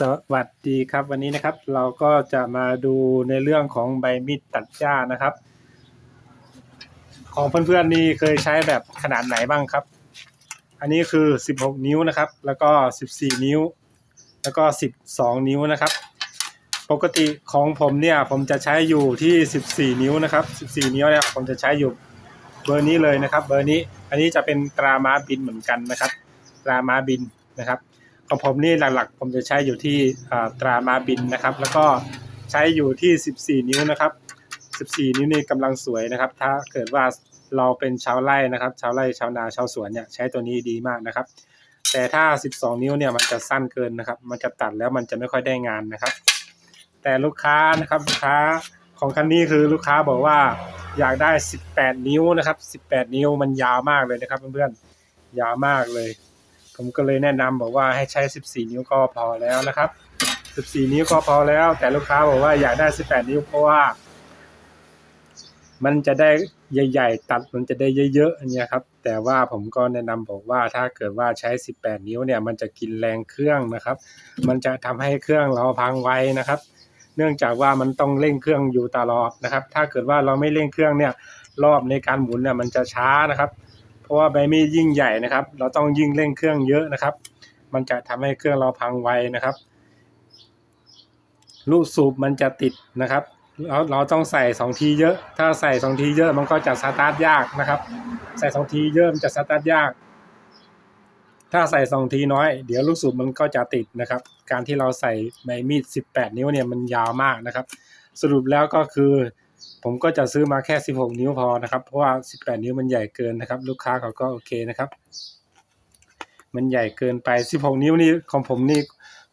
สวัสดีครับวันนี้นะครับเราก็จะมาดูในเรื่องของใบมีดตัดหญ้านะครับ ของเพื่อนๆนี่เคยใช้แบบขนาดไหนบ้างครับ อันนี้คือ 16 นิ้วนะครับ แล้วก็ 14 นิ้ว แล้วก็ 12 นิ้วนะครับ ปกติของผมเนี่ยผมจะใช้อยู่ที่ 14 นิ้วนะครับ 14 นิ้วเนี่ยผมจะใช้อยู่เบอร์นี้เลยนะครับ เบอร์นี้อันนี้จะเป็นตรามาบินเหมือนกันนะครับ ตรามาบินนะครับ ของผมนี่หลักๆ ผมจะใช้อยู่ที่ตรามาบินนะครับ แล้วก็ใช้อยู่ที่ 14 นิ้วนะครับ 14 นิ้วนี่กำลังสวยนะครับ ถ้าเกิดว่าเราเป็นชาวไร่นะครับ ชาวไร่ชาวนาชาวสวนเนี่ยใช้ตัวนี้ดีมากนะครับ แต่ถ้า 12 นิ้วเนี่ยมันจะสั้นเกินนะครับ มันจะตัดแล้วมันจะไม่ค่อยได้งานนะครับ แต่ลูกค้านะครับลูกค้าของคันนี้คือลูกค้าบอกว่าอยากได้ 18 นิ้วนะครับ 18 นิ้วมันยาวมากเลยนะครับเพื่อนๆยาวมากเลย ผมก็เลยแนะนำบอกว่าให้ใช้ 14 นิ้วก็พอแล้วนะครับ 14 นิ้วก็พอแล้ว แต่ลูกค้าบอกว่าอยากได้ 18 นิ้วเพราะว่า มันจะได้ใหญ่ ๆ ตัดมันจะได้เยอะๆอันเนี้ยครับ แต่ว่าผมก็แนะนำบอกว่าถ้าเกิดว่าใช้ 18 นิ้วเนี่ย มันจะกินแรงเครื่องนะครับ มันจะทำให้เครื่องเราพังไวนะครับ เนื่องจากว่ามันต้องเร่งเครื่องอยู่ตลอดนะครับ ถ้าเกิดว่าเราไม่เร่งเครื่องเนี่ยรอบในการหมุนเนี่ยมันจะช้านะครับ เพราะว่าใบมีดยิ่งใหญ่นะครับ เราต้องยิ่งเร่งเครื่องเยอะนะครับ มันจะทำให้เครื่องเราพังไวนะครับ ลูกสูบมันจะติดนะครับเราเราต้องใส่สองทีเยอะ ถ้าใส่สองทีเยอะมันก็จะสตาร์ทยากนะครับ ใส่สองทีเยอะมันจะสตาร์ทยาก ถ้าใส่สองทีน้อย เดี๋ยวลูกสูบมันก็จะติดนะครับ การที่เราใส่ใบมีด 18 นิ้วเนี่ยมันยาวมากนะครับ สรุปแล้วก็คือ ผมก็จะซื้อมาแค่ 16 นิ้วพอนะครับ เพราะว่า 18 นิ้วมันใหญ่เกินนะครับ ลูกค้าเขาก็โอเคนะครับ มันใหญ่เกินไป 16 นิ้วนี่ของผมนี่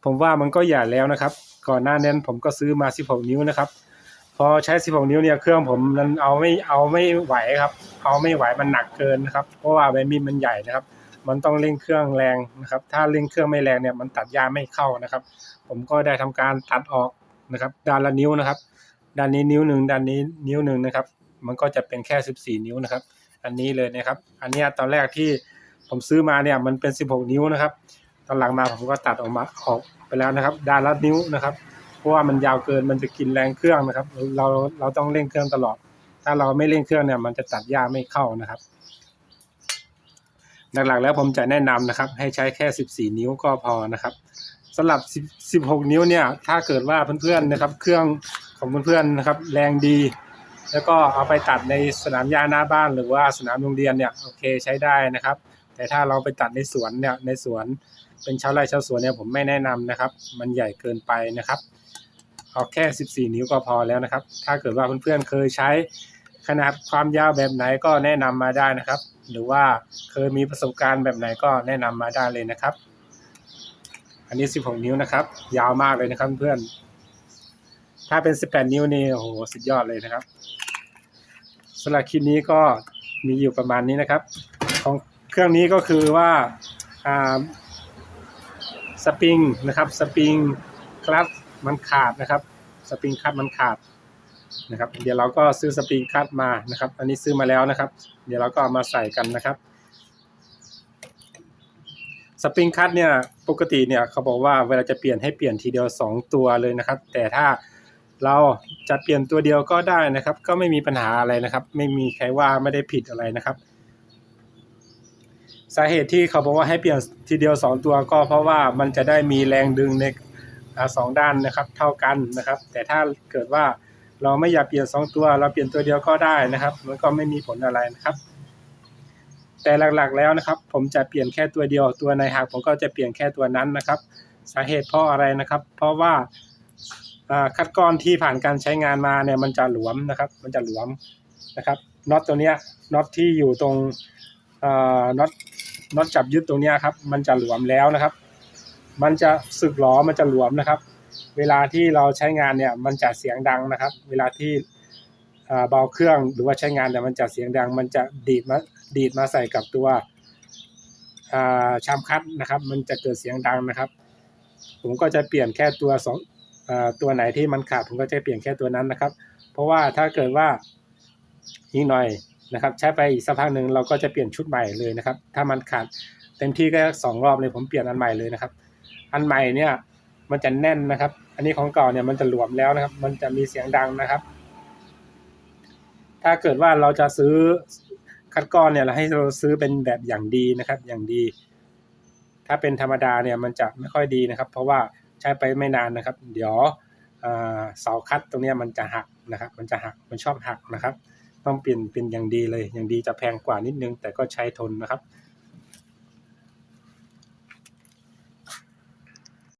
ผมว่ามันก็ใหญ่แล้วนะครับ ก่อนหน้านั้นผมก็ซื้อมา 16 นิ้วนะครับ พอใช้ 16 นิ้วเนี่ยเครื่องผมมันเอาไม่เอาไม่ไหวครับ เอาไม่ไหวมันหนักเกินนะครับ เพราะว่าใบมีดมันใหญ่นะครับ มันต้องเร่งเครื่องแรงนะครับ ถ้าเร่งเครื่องไม่แรงเนี่ยมันตัดยาไม่เข้านะครับ ผมก็ได้ทำการตัดออกนะครับด้านละนิ้วนะครับ ด้านนี้นิ้วหนึ่งด้านนี้นิ้วหนึ่งนะครับ มันก็จะเป็นแค่ 14 นิ้วนะครับ อันนี้เลยนะครับ อันนี้ตอนแรกที่ผมซื้อมาเนี่ยมันเป็น 16 นิ้วนะครับ ตอนหลังมาผมก็ตัดออกมาออกไปแล้วนะครับ ด้านละนิ้วนะครับ เพราะว่ามันยาวเกินมันจะกินแรงเครื่องนะครับ เราเราต้องเร่งเครื่องตลอด ถ้าเราไม่เร่งเครื่องเนี่ยมันจะตัดหญ้าไม่เข้านะครับหลักๆแล้วผมจะแนะนำนะครับ ให้ใช้แค่ 14 นิ้วก็พอนะครับสำหรับ10 16นิ้วเนี่ย ถ้าเกิดว่าเพื่อนๆนะครับ เครื่อง ของเพื่อนๆนะครับ แรงดี แล้วก็เอาไปตัดในสนามหญ้าหน้าบ้านหรือว่าสนามโรงเรียนเนี่ยโอเคใช้ได้นะครับ แต่ถ้าเราไปตัดในสวนเนี่ยในสวนเป็นชาวไร่ชาวสวนเนี่ยผมไม่แนะนำนะครับ มันใหญ่เกินไปนะครับเอาแค่ 14 นิ้วก็พอแล้วนะครับ ถ้าเกิดว่าเพื่อนๆเคยใช้ขนาดความยาวแบบไหนก็แนะนำมาได้นะครับ หรือว่าเคยมีประสบการณ์แบบไหนก็แนะนำมาได้เลยนะครับ อันนี้ 16 นิ้วนะครับ ยาวมากเลยนะครับเพื่อน ถ้าเป็น 18 นิ้วนี่โอ้โหสุดยอดเลยนะครับสำหรับคลิปนี้ก็มีอยู่ประมาณนี้นะครับ ของเครื่องนี้ก็คือว่าอ่าสปริงนะครับสปริงคลัตมันขาดนะครับสปริงคลัตมันขาดนะครับเดี๋ยวเราก็ซื้อสปริงคลัตมานะครับ อันนี้ซื้อมาแล้วนะครับ เดี๋ยวเราก็เอามาใส่กันนะครับสปริงคัตเนี่ยปกติเนี่ยเขาบอกว่าเวลาจะเปลี่ยนให้เปลี่ยนทีเดียว 2 ตัวเลยนะครับ แต่ถ้า เราจะเปลี่ยนตัวเดียวก็ได้นะครับ ก็ไม่มีปัญหาอะไรนะครับ ไม่มีใครว่าไม่ได้ผิดอะไรนะครับ สาเหตุที่เขาบอกว่าให้เปลี่ยนทีเดียว 2 ตัวก็เพราะว่ามันจะได้มีแรงดึงในสองด้านนะครับ เท่ากันนะครับ แต่ถ้าเกิดว่าเราไม่อยากเปลี่ยน 2 ตัว เราเปลี่ยนตัวเดียวก็ได้นะครับ มันก็ไม่มีผลอะไรนะครับ แต่หลักๆแล้วนะครับ ผมจะเปลี่ยนแค่ตัวเดียวตัวในหักผมก็จะเปลี่ยนแค่ตัวนั้นนะครับ สาเหตุเพราะอะไรนะครับ เพราะว่า คัดก้อนที่ผ่านการใช้งานมาเนี่ยมันจะหลวมนะครับ มันจะหลวมนะครับน็อตตัวเนี้ยน็อตที่อยู่ตรงอ่าน็อตน็อตจับยึดตรงเนี้ยครับ มันจะหลวมแล้วนะครับ มันจะสึกหลอมันจะหลวมนะครับ เวลาที่เราใช้งานเนี่ยมันจะเสียงดังนะครับ เวลาที่อ่าเบาเครื่องหรือว่าใช้งานเนี่มันจะเสียงดัง มันจะดีดมาดีดมาใส่กับตัวอ่าชามคัดนะครับ มันจะเกิดเสียงดังนะครับ ผมก็จะเปลี่ยนแค่ตัวสอง ตัวไหนที่มันขาดผมก็จะเปลี่ยนแค่ตัวนั้นนะครับ เพราะว่าถ้าเกิดว่าอีกหน่อยนะครับ ใช้ไปอีกสักพักหนึ่งเราก็จะเปลี่ยนชุดใหม่เลยนะครับ ถ้ามันขาดเต็มที่ก็สองรอบเลยผมเปลี่ยนอันใหม่เลยนะครับ อันใหม่เนี่ยมันจะแน่นนะครับ อันนี้ของเก่าเนี่ยมันจะหลวมแล้วนะครับ มันจะมีเสียงดังนะครับ ถ้าเกิดว่าเราจะซื้อคัดก้อนเนี่ยเราให้เราซื้อเป็นแบบอย่างดีนะครับ อย่างดี ถ้าเป็นธรรมดาเนี่ยมันจะไม่ค่อยดีนะครับ เพราะว่า ใช้ไปไม่นานนะครับ เดี๋ยวเสาคัดตรงนี้มันจะหักนะครับ มันจะหักมันชอบหักนะครับ ต้องเปลี่ยนเป็นอย่างดีเลยอย่างดีจะแพงกว่านิดนึง แต่ก็ใช้ทนนะครับ